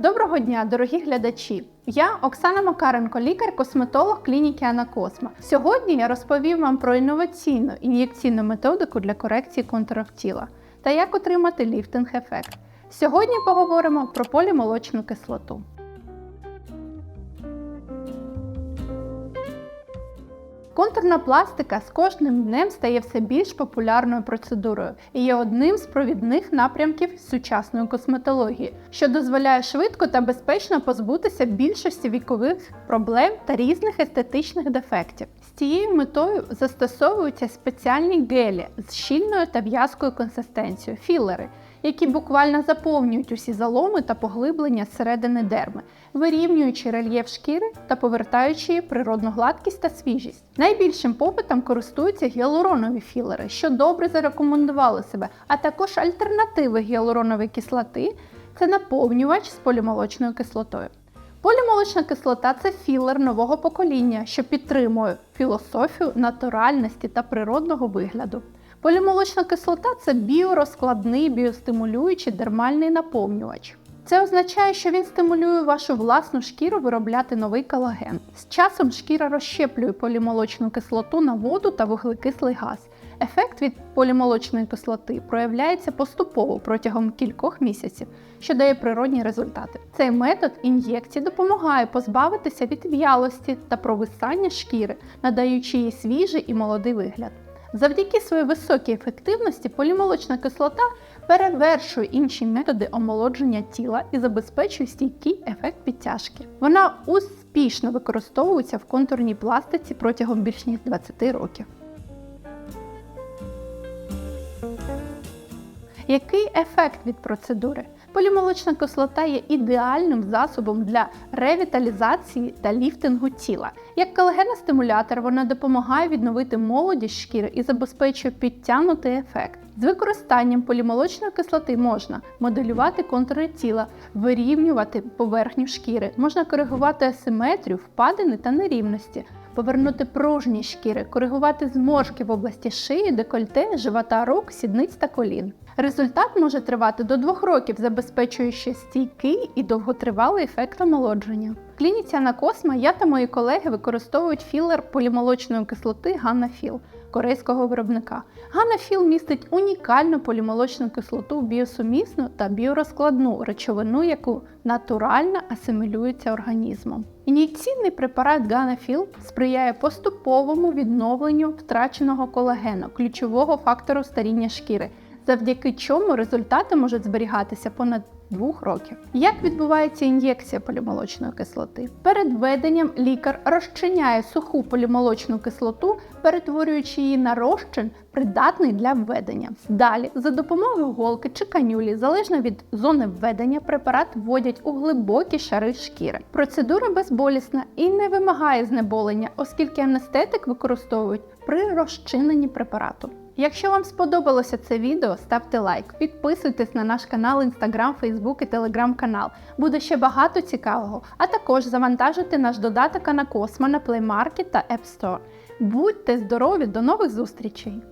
Доброго дня, дорогі глядачі! Я Оксана Макаренко, лікар-косметолог клініки Анакосма. Сьогодні я розповім вам про інноваційну ін'єкційну методику для корекції контурів тіла та як отримати ліфтинг-ефект. Сьогодні поговоримо про полімолочну кислоту. Контурна пластика з кожним днем стає все більш популярною процедурою і є одним з провідних напрямків сучасної косметології, що дозволяє швидко та безпечно позбутися більшості вікових проблем та різних естетичних дефектів. З цією метою застосовуються спеціальні гелі з щільною та в'язкою консистенцією філери, які буквально заповнюють усі заломи та поглиблення зсередини дерми, вирівнюючи рельєф шкіри та повертаючи її природну гладкість та свіжість. Найбільшим попитом користуються гіалуронові філери, що добре зарекомендували себе, а також альтернативи гіалуронової кислоти це наповнювач з полімолочною кислотою. Полімолочна кислота це філер нового покоління, що підтримує філософію натуральності та природного вигляду. Полімолочна кислота це біорозкладний біостимулюючий дермальний наповнювач. Це означає, що він стимулює вашу власну шкіру виробляти новий колаген. З часом шкіра розщеплює полімолочну кислоту на воду та вуглекислий газ. Ефект від полімолочної кислоти проявляється поступово протягом кількох місяців, що дає природні результати. Цей метод ін'єкції допомагає позбавитися від в'ялості та провисання шкіри, надаючи їй свіжий і молодий вигляд. Завдяки своїй високій ефективності полімолочна кислота перевершує інші методи омолодження тіла і забезпечує стійкий ефект підтяжки. Вона успішно використовується в контурній пластиці протягом більш ніж 20 років. Який ефект від процедури? Полімолочна кислота є ідеальним засобом для ревіталізації та ліфтингу тіла. Як колагеностимулятор вона допомагає відновити молодість шкіри і забезпечує підтягнутий ефект. З використанням полімолочної кислоти можна моделювати контури тіла, вирівнювати поверхню шкіри, можна коригувати асиметрію, впадини та нерівності, повернути пружні шкіри, коригувати зморшки в області шиї, декольте, живота рук, сідниць та колін. Результат може тривати до двох років, забезпечуючи стійкий і довготривалий ефект омолодження. В клініці Анакосма я та мої колеги використовують філер полімолочної кислоти Ганнафіл корейського виробника. Ганафіл містить унікальну полімолочну кислоту біосумісну та біорозкладну речовину, яку натурально асимілюється організмом. Ін'єкційний препарат Ганафіл сприяє поступовому відновленню втраченого колагену, ключового фактору старіння шкіри, завдяки чому результати можуть зберігатися понад двох років. Як відбувається ін'єкція полімолочної кислоти? Перед введенням лікар розчиняє суху полімолочну кислоту, перетворюючи її на розчин, придатний для введення. Далі, за допомогою голки чи канюлі, залежно від зони введення, препарат вводять у глибокі шари шкіри. Процедура безболісна і не вимагає знеболення, оскільки анестетик використовують при розчиненні препарату. Якщо вам сподобалося це відео, ставте лайк, підписуйтесь на наш канал Instagram, Facebook і Telegram канал. Буде ще багато цікавого, а також завантажуйте наш додаток на Космо на Play Market та App Store. Будьте здорові, до нових зустрічей!